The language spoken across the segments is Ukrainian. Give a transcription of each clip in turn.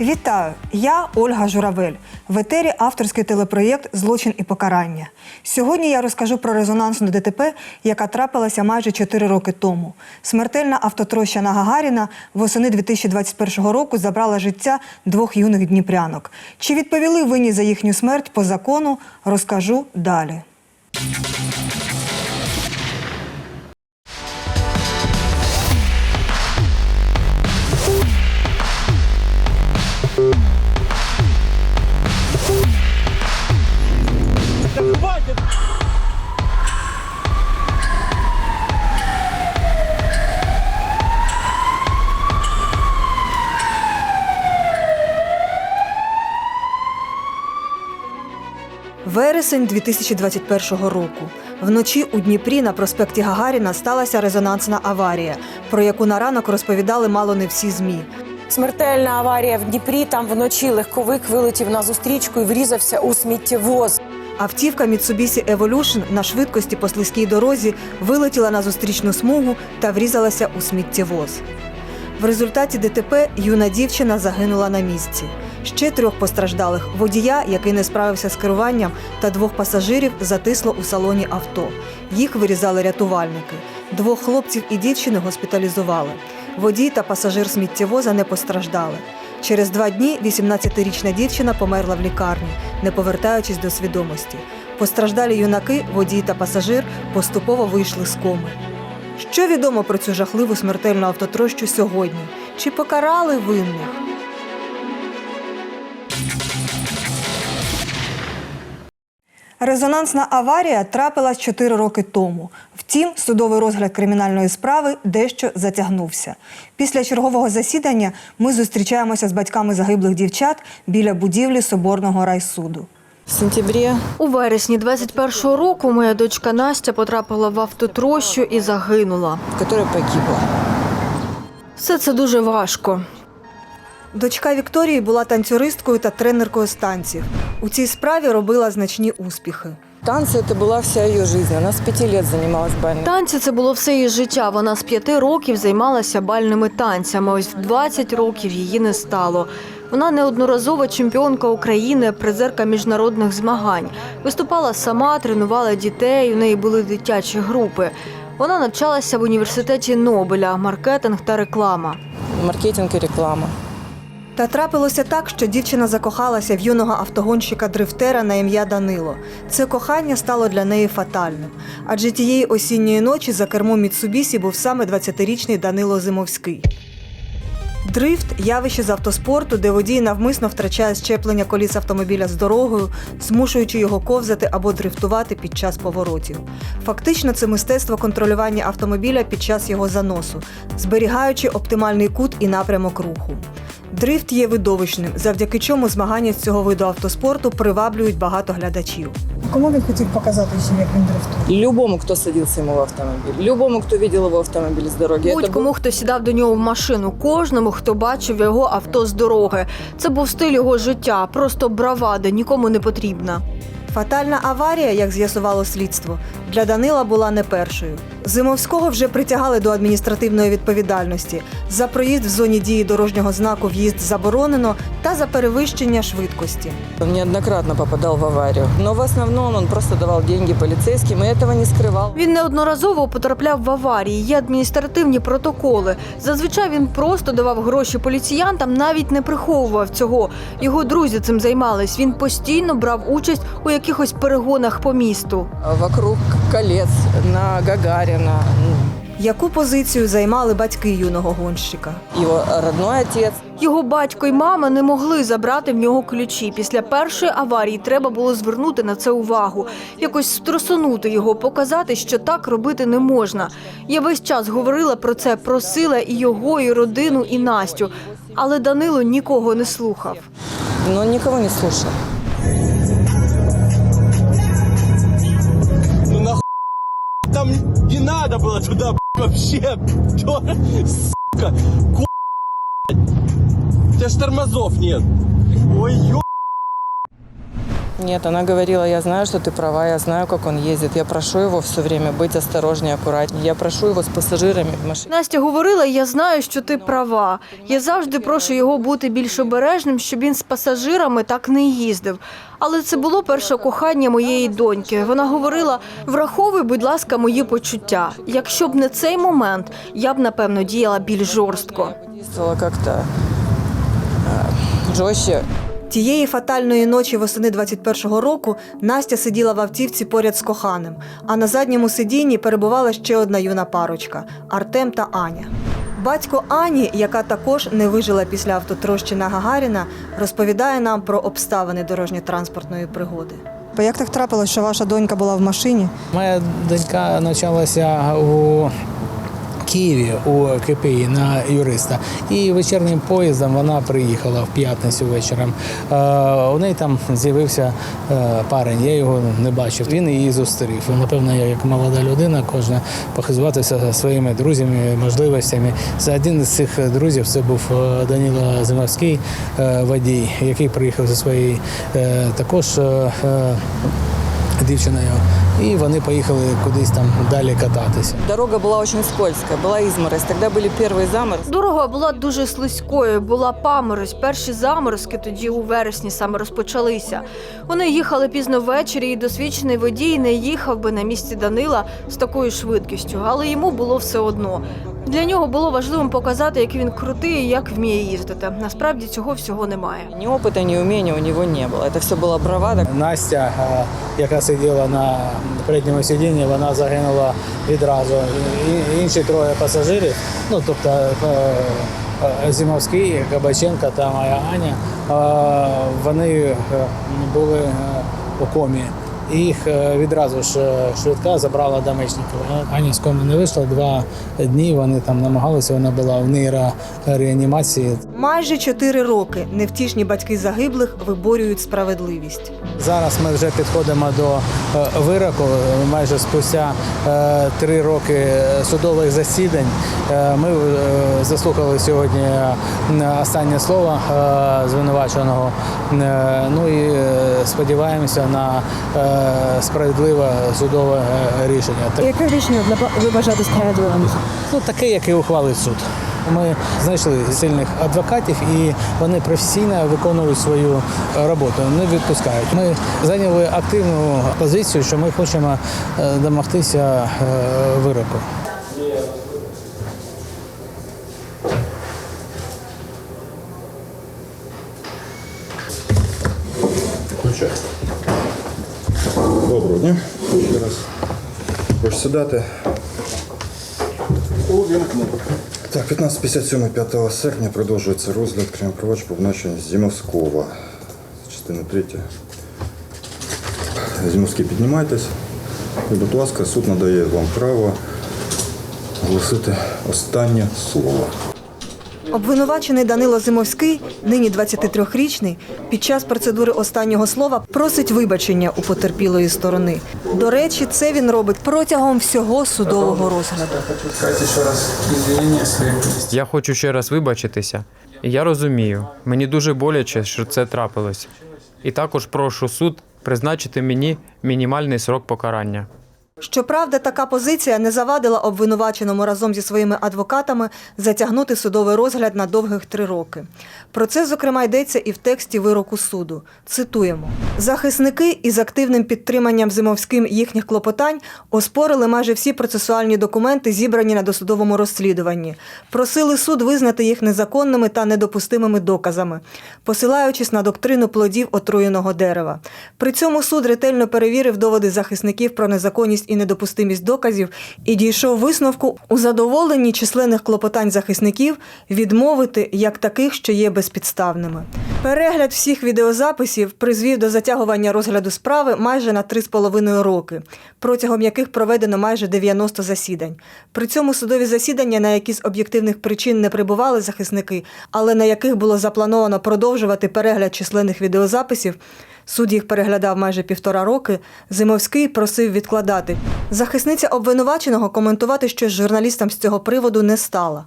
Вітаю! Я Ольга Журавель. В етері авторський телепроєкт Злочин і покарання. Сьогодні я розкажу про резонансну ДТП, яка трапилася майже 4 роки тому. Смертельна автотроща на Гагаріна восени 2021 року забрала життя двох юних дніпрянок. Чи відповіли винні за їхню смерть по закону, розкажу далі. Вересень 2021 року. Вночі у Дніпрі на проспекті Гагаріна сталася резонансна аварія, про яку на ранок розповідали мало не всі ЗМІ. Смертельна аварія в Дніпрі. Там вночі легковик вилетів на зустрічку і врізався у сміттєвоз. Автівка Mitsubishi Evolution на швидкості по слизькій дорозі вилетіла на зустрічну смугу та врізалася у сміттєвоз. В результаті ДТП юна дівчина загинула на місці. Ще трьох постраждалих водія, який не справився з керуванням, та двох пасажирів затисло у салоні авто. Їх вирізали рятувальники. Двох хлопців і дівчини госпіталізували. Водій та пасажир сміттєвоза не постраждали. Через два дні 18-річна дівчина померла в лікарні, не повертаючись до свідомості. Постраждалі юнаки, водій та пасажир поступово вийшли з коми. Що відомо про цю жахливу смертельну автотрощу сьогодні? Чи покарали винних? Резонансна аварія трапилась 4 роки тому. Втім, судовий розгляд кримінальної справи дещо затягнувся. Після чергового засідання ми зустрічаємося з батьками загиблих дівчат біля будівлі Соборного райсуду. В сентябре У вересні 21-го року моя дочка Настя потрапила в автотрощу і загинула. которая погибла. Все це дуже важко. Дочка Вікторії була танцюристкою та тренеркою з танців. У цій справі робила значні успіхи. Танцы это была вся ее жизнь. Она с пяти лет занималась бальным. Танці це було все її життя. Вона з п'яти років займалася бальними танцями. Ось в 20 років її не стало. Вона неодноразова чемпіонка України, призерка міжнародних змагань. Виступала сама, тренувала дітей. У неї були дитячі групи. Вона навчалася в університеті Нобеля, маркетинг та реклама. Маркетинг и реклама. Та трапилося так, що дівчина закохалася в юного автогонщика дрифтера на ім'я Данило. Це кохання стало для неї фатальним. Адже тієї осінньої ночі за кермом Міцубісі був саме 20-річний Данило Зимовський. Дрифт явище з автоспорту, де водій навмисно втрачає щеплення коліс автомобіля з дорогою, змушуючи його ковзати або дрифтувати під час поворотів. Фактично, це мистецтво контролювання автомобіля під час його заносу, зберігаючи оптимальний кут і напрямок руху. Дрифт є видовищним, завдяки чому змагання з цього виду автоспорту приваблюють багато глядачів. Кому він хотів показати, що як він дрифтує? Любому, кто садился ему в автомобиль. Любому, кто видел его автомобиль с дороги. Будь-кому, хто сідав до нього в машину, кожному, хто бачив його авто з дороги. Це був стиль його життя, просто бравада, нікому не потрібна. Фатальна аварія, як з'ясувало слідство, для Данила була не першою. Зимовського вже притягали до адміністративної відповідальності за проїзд в зоні дії дорожнього знаку в'їзд заборонено та за перевищення швидкості. Он неоднократно попадал в аварию. Но в основном он просто давал деньги полицейским и этого не скрывал. Він неодноразово потрапляв в аварії, є адміністративні протоколи. Зазвичай він просто давав гроші поліціянтам, навіть не приховував цього. Його друзі цим займались. Він постійно брав участь у якихось перегонах по місту. Вокруг колец, на Гагарина. Яку позицію займали батьки юного гонщика? Его родной отец. Його батько й мама не могли забрати в нього ключі. Після першої аварії треба було звернути на це увагу, якось струсунути його, показати, що так робити не можна. Я весь час говорила про це, просила і його, і родину, і Настю. Але Данило нікого не слухав. Но он никого не слушал. надо было туда б***ь, вообще. Чё, сука, ку***. У тебя ж тормозов нет. Ой, ё... Нет, она говорила, я знаю, что ты права, я знаю, как он ездит. Я прошу его все время быть осторожнее, аккуратнее. Я прошу его с пассажирами в машине. Настя говорила: я знаю, що ти права. Я завжди прошу його бути більш обережним, щоб він з пасажирами так не їздив. Але це було перше кохання моєї доньки. Вона говорила: враховуй, будь ласка, мої почуття. Якщо б не цей момент, я б напевно діяла більш жорстко. Действовала как-то э, жестче. Тієї фатальної ночі восени 21-го року Настя сиділа в автівці поряд з коханим, а на задньому сидінні перебувала ще одна юна парочка Артем та Аня. Батько Ані, яка також не вижила після автотрощі на Гагаріна, розповідає нам про обставини дорожньо-транспортної пригоди. Як так трапилось, що ваша донька була в машині? Моя донька навчалася у Києві у КПІ на юриста. І вечірнім поїздом вона приїхала в п'ятницю вечором. Е, У неї там з'явився е, парень, я його не бачив. Він її зустрів. Напевно, я як молода людина, кожна похизуватися своїми друзями, можливостями. За один з цих друзів це був е, Данило Зимовський, водій, який приїхав зі своєю також. Дівчиною, і вони поїхали кудись там далі кататися. Дорога была очень скользкая, была изморозь. Тогда были первые заморозки. Дорога була дуже слизькою, була паморозь. Перші заморозки тоді у вересні саме розпочалися. Вони їхали пізно ввечері, і досвідчений водій не їхав би на місці Данила з такою швидкістю, але йому було все одно. Для нього було важливим показати, як він крутий і як вміє їздити. Насправді цього всього немає. Ни опыта, ни умения у него не было. Это все была бравада. Настя, е, яка сиділа на передньому сидінні, вона загинула відразу. І- Інші троє пасажирів, ну тобто е, е, Зімовський, Кабаченка та моя Аня, е, вони е, були е, у комі. І Їх е, відразу ж е, швидка забрала до Мечникова. Аня з коми не вийшла два дні. Вони там намагалися. Вона була в нейрореанімації. Майже чотири роки невтішні батьки загиблих виборюють справедливість. Зараз ми вже підходимо до е, вироку. Майже спустя е, три роки судових засідань. Е, Ми е, заслухали сьогодні е, останнє слово е, звинуваченого. Е, Ну і е, сподіваємося на е, справедливе судове рішення. Яке рішення ви вважаєте справедливим? Ну, таке, яке ухвалить суд. Ми знайшли сильних адвокатів і вони професійно виконують свою роботу, не відпускають. Ми зайняли активну позицію, що ми хочемо е, домогтися е, вироку. Доброго дня. Прошу сідати. Так, 15.57 5 серпня продовжується розгляд крім провадження по обвинуваченню Зімовського. Частина 3. Зімовський, піднімайтесь. І, будь ласка, суд надає вам право оголосити останнє слово. Обвинувачений Данило Зимовський, нині 23-річний, під час процедури останнього слова просить вибачення у потерпілої сторони. До речі, це він робить протягом всього судового розгляду. Я хочу ще раз вибачитися. Я розумію, мені дуже боляче, що це трапилось. І також прошу суд призначити мені мінімальний срок покарання. Щоправда, така позиція не завадила обвинуваченому разом зі своїми адвокатами затягнути судовий розгляд на довгих три роки. Про це, зокрема, йдеться і в тексті вироку суду. Цитуємо: захисники із активним підтриманням зимовським їхніх клопотань оспорили майже всі процесуальні документи, зібрані на досудовому розслідуванні. Просили суд визнати їх незаконними та недопустимими доказами, посилаючись на доктрину плодів отруєного дерева. При цьому суд ретельно перевірив доводи захисників про незаконність і недопустимість доказів і дійшов висновку у задоволенні численних клопотань захисників відмовити як таких, що є безпідставними. Перегляд всіх відеозаписів призвів до затягування розгляду справи майже на 3,5 роки, протягом яких проведено майже 90 засідань. При цьому судові засідання, на які з об'єктивних причин не прибували захисники, але на яких було заплановано продовжувати перегляд численних відеозаписів, Суд їх переглядав майже півтора роки. Зимовський просив відкладати. Захисниця обвинуваченого коментувати щось журналістам з цього приводу не стала.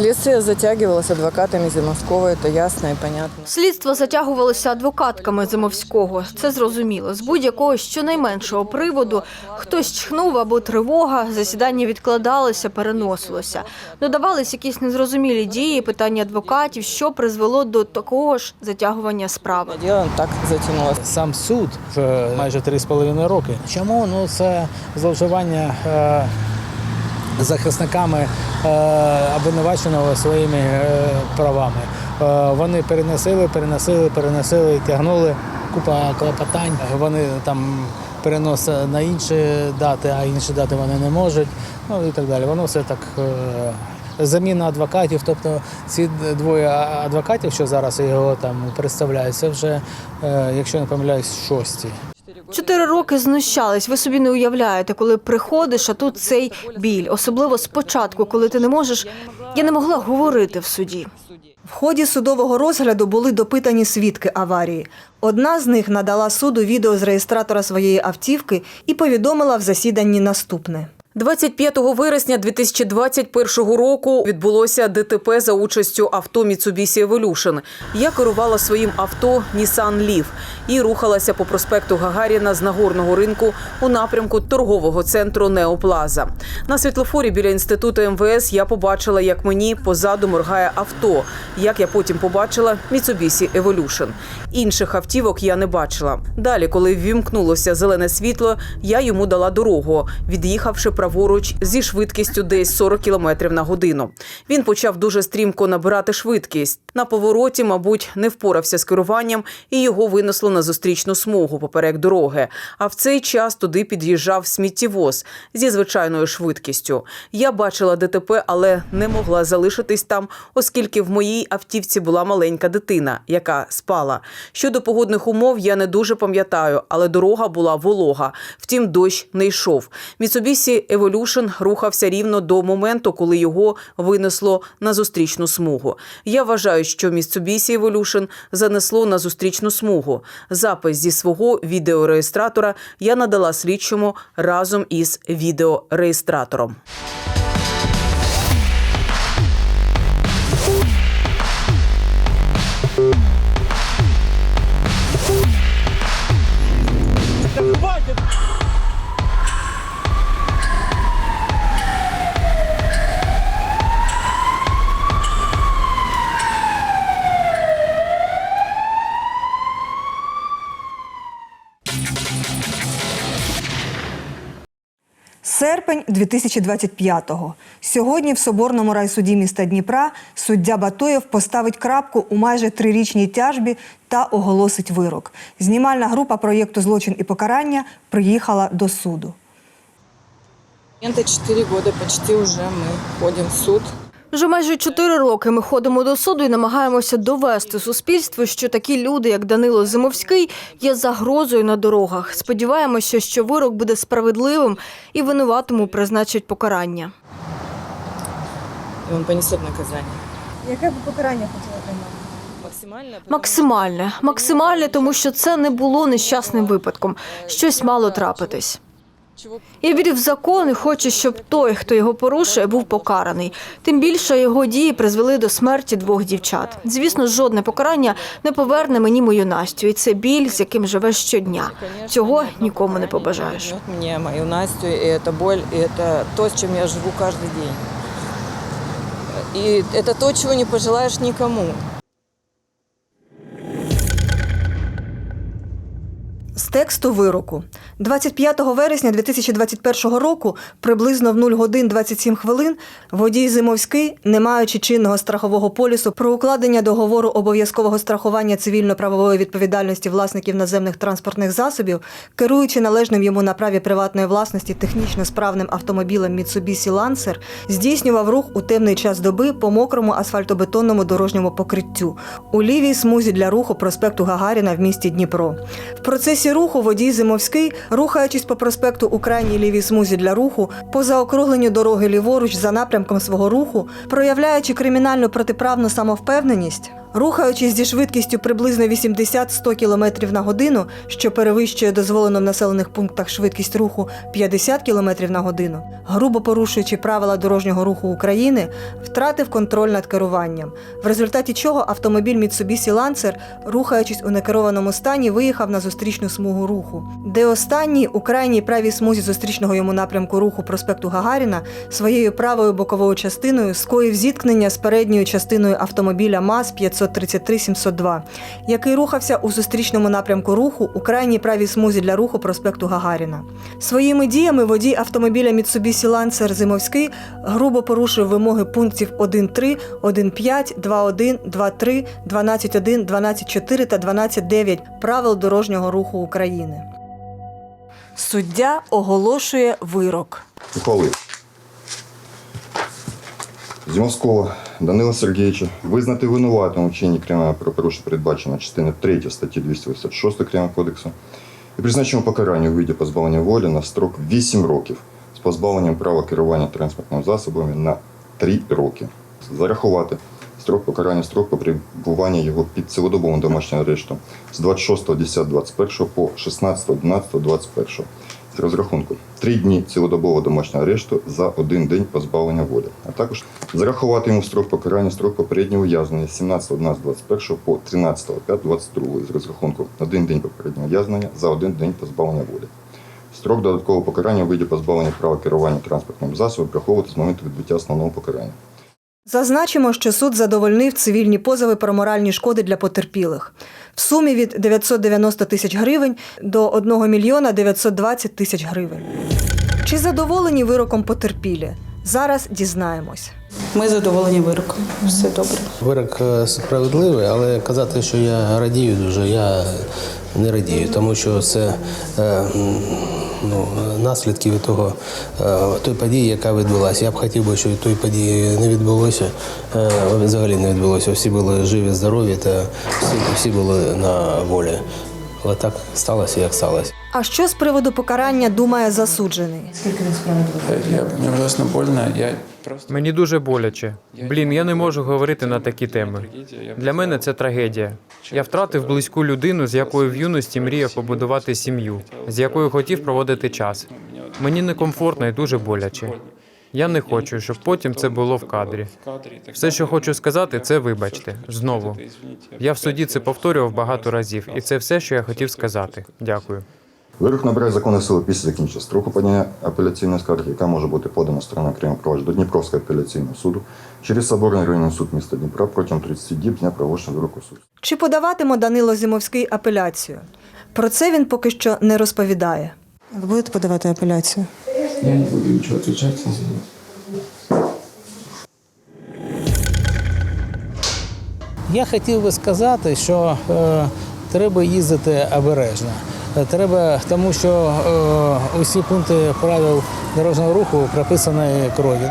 Следствие затягивалось адвокатами Зимовского, это ясно и понятно. Слідство затягувалося адвокатками Зимовського. Це зрозуміло. З будь-якого щонайменшого приводу хтось чхнув або тривога, засідання відкладалося, переносилося. Додавались якісь незрозумілі дії, питання адвокатів, що призвело до такого ж затягування справи. Дело так затянулось. Сам суд вже майже 3,5 роки. Чому? Ну це зловживання е, захисниками е, обвинуваченого своїми е, правами. Е, вони переносили, переносили, переносили, тягнули купа клопотань. Вони там переносять на інші дати, а інші дати вони не можуть. Ну і так далі. Воно все так. Заміна адвокатів, тобто ці двоє адвокатів, що зараз його там представляють, це вже, якщо не помиляюсь, шості. Чотири роки знущались. Ви собі не уявляєте, коли приходиш, а тут цей біль, особливо спочатку, коли ти не можеш. Я не могла говорити в суді. В ході судового розгляду були допитані свідки аварії. Одна з них надала суду відео з реєстратора своєї автівки і повідомила в засіданні наступне. 25 вересня 2021 року відбулося ДТП за участю авто Mitsubishi Evolution. Я керувала своїм авто Nissan Leaf і рухалася по проспекту Гагаріна з Нагорного ринку у напрямку торгового центру Неоплаза. На світлофорі біля інституту МВС я побачила, як мені позаду моргає авто. Як я потім побачила Mitsubishi Evolution. Інших автівок я не бачила. Далі, коли ввімкнулося зелене світло, я йому дала дорогу, від'їхавши праворуч зі швидкістю десь 40 км на годину. Він почав дуже стрімко набирати швидкість. На повороті, мабуть, не впорався з керуванням і його винесло на зустрічну смугу поперек дороги. А в цей час туди під'їжджав сміттєвоз зі звичайною швидкістю. Я бачила ДТП, але не могла залишитись там, оскільки в моїй автівці була маленька дитина, яка спала. Щодо погодних умов я не дуже пам'ятаю, але дорога була волога. Втім, дощ не йшов. Mitsubishi Evolution рухався рівно до моменту, коли його винесло на зустрічну смугу. Я вважаю, що Mitsubishi Evolution занесло на зустрічну смугу. Запис зі свого відеореєстратора я надала слідчому разом із відеореєстратором. Серпень 2025-го. Сьогодні в Соборному райсуді міста Дніпра суддя Батоєв поставить крапку у майже трирічній тяжбі та оголосить вирок. Знімальна група проєкту Злочин і покарання приїхала до суду. Это 4 роки почти уже ми ходимо в суд. Вже майже чотири роки ми ходимо до суду і намагаємося довести суспільству, що такі люди, як Данило Зимовський, є загрозою на дорогах. Сподіваємося, що вирок буде справедливим і винуватому призначать покарання. И он понесет наказание. Яке б покарання хотіла отримати? Максимально. Максимальне, максимальне, тому що це не було нещасним випадком. Щось мало трапитись. Чего Я вірю в закон і хочу, щоб той, хто його порушує, був покараний. Тим більше його дії призвели до смерті двох дівчат. Звісно, жодне покарання не поверне мені мою Настю, і це біль, з яким живеш щодня. Цього нікому не побажаєш. вернет мне мою Настю, и это боль, и это то, с чем я живу каждый день. И это то, чего не пожелаешь никому. З тексту вироку 25 вересня 2021 року, приблизно в 0 годин 27 хвилин, водій Зимовський, не маючи чинного страхового полісу про укладення договору обов'язкового страхування цивільно-правової відповідальності власників наземних транспортних засобів, керуючи належним йому на праві приватної власності технічно справним автомобілем Mitsubishi Lancer, здійснював рух у темний час доби по мокрому асфальтобетонному дорожньому покриттю у лівій смузі для руху проспекту Гагаріна в місті Дніпро. В процесі руху водій Зимовський, рухаючись по проспекту у крайній лівій смузі для руху, по заокругленню дороги ліворуч за напрямком свого руху, проявляючи кримінальну протиправну самовпевненість, Рухаючись зі швидкістю приблизно 80-100 км на годину, що перевищує дозволену в населених пунктах швидкість руху 50 км на годину, грубо порушуючи правила дорожнього руху України, втратив контроль над керуванням, в результаті чого автомобіль Mitsubishi Lancer, рухаючись у некерованому стані, виїхав на зустрічну смугу руху, де останній у крайній правій смузі зустрічного йому напрямку руху проспекту Гагаріна своєю правою боковою частиною скоїв зіткнення з передньою частиною автомобіля МАЗ 533 702, який рухався у зустрічному напрямку руху у крайній правій смузі для руху проспекту Гагаріна. Своїми діями водій автомобіля Mitsubishi Lancer Зимовський грубо порушив вимоги пунктів 1.3, 1.5, 2.1, 2.3, 12.1, 12.4 та 12.9 правил дорожнього руху України. Суддя оголошує вирок. Ухвалив. Зімовського Данила Сергійовича визнати винуватим у вчиненні кримінального правопорушення передбачено частини 3 статті 286 Кримінального кодексу і призначено покарання у виді позбавлення волі на строк 8 років з позбавленням права керування транспортним засобами на 3 роки. Зарахувати строк покарання строк перебування його під цілодобовим домашнім арештом з 26.10.21 по 16.11.21 з розрахунку 3 дні цілодобового домашнього арешту за один день позбавлення волі, а також зарахувати йому строк покарання строк попереднього ув'язнення з 17.11.21 по 13.05.22 з розрахунку один день попереднього ув'язнення за один день позбавлення волі. Строк додаткового покарання у виді позбавлення права керування транспортним засобом враховувати з моменту відбуття основного покарання. Зазначимо, що суд задовольнив цивільні позови про моральні шкоди для потерпілих в сумі від 990 тисяч гривень до 1 мільйона 920 тисяч гривень. Чи задоволені вироком потерпілі? Зараз дізнаємось. Ми задоволені вироком. Все добре. Вирок е, справедливий, але казати, що я радію дуже, я не радію, тому що це е, ну, наслідки від того е, той події, яка відбулася. Я б хотів би, щоб тої події не відбулося. е, Взагалі не відбулося. Всі були живі, здорові та всі, всі були на волі. Але так сталося, як сталося. А що з приводу покарання думає засуджений? Скільки Я, мне ужасно больно. Я Мені дуже боляче. Блін, я не можу говорити на такі теми. Для мене це трагедія. Я втратив близьку людину, з якою в юності мріяв побудувати сім'ю, з якою хотів проводити час. Мені некомфортно і дуже боляче. Я не хочу, щоб потім це було в кадрі. Все, що хочу сказати, це вибачте. Знову. Я в суді це повторював багато разів, і це все, що я хотів сказати. Дякую. Вирок набирає законної сили після закінчення строку подання апеляційної скарги, яка може бути подана стороною окремого провадження до Дніпровського апеляційного суду через Соборний районний суд міста Дніпра протягом 30 діб дня проголошення вироку суду. Чи подаватиме Данило Зимовський апеляцію? Про це він поки що не розповідає. Ви будете подавати апеляцію? Я не буду ничего отвечать. Я хотів би сказати, що е, треба їздити обережно. Е, Треба, тому що е, усі пункти правил дорожнього руху прописані кров'ю.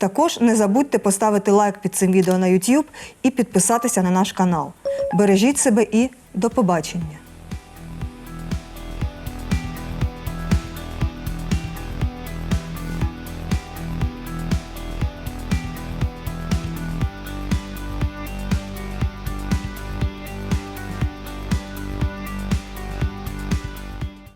Також не забудьте поставити лайк під цим відео на YouTube і підписатися на наш канал. Бережіть себе і до побачення!